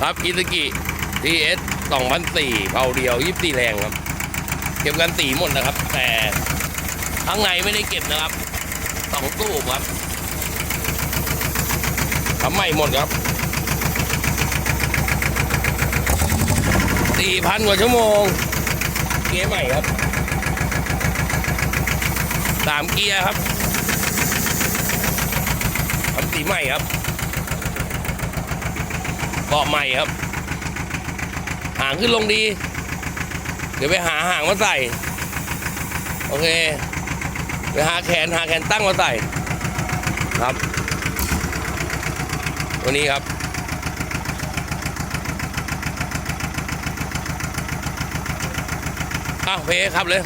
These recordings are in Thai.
ครับอิซากิทีเอสสองพันสี่เผาเดียวยี่สิบสี่แรงครับ เก็บกันสีหมดนะครับ แต่ข้างในไม่ได้เก็บนะครับสองตู้ครับทำใหม่หมดครับสี่พันกว่าชั่วโมง เกียร์ใหม่ครับสามเกียร์ครับทำสีใหม่ครับาะใหม่ครับ หางขึ้นลงดี เดี๋ยวไปหาหางมาใส่ โอเคไปหาแขนหาแขนตั้งมาใส่ครับ ตัวนี้ครับอ้าวเพครับเลย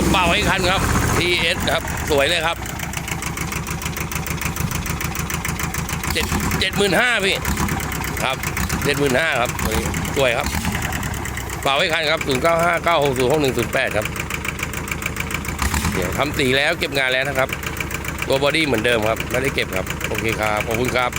ครับเป่าให้คันครับ TS ครับ สวยเลยครับเจ็ดเจ็ดหมื่นห้าพี่ ครับเจ็ดหมื่นห้าครับตัวนี้สวยครับเป่าให้คันครับศูนย์เก้าห้าเก้าหกศูนย์หกหนึ่งศูนย์แปดครับเดี๋ยวทำสีแล้วเก็บงานแล้วนะครับ ตัวบอดี้เหมือนเดิมครับ ไม่ได้เก็บครับ โอเคครับ ขอบคุณครับ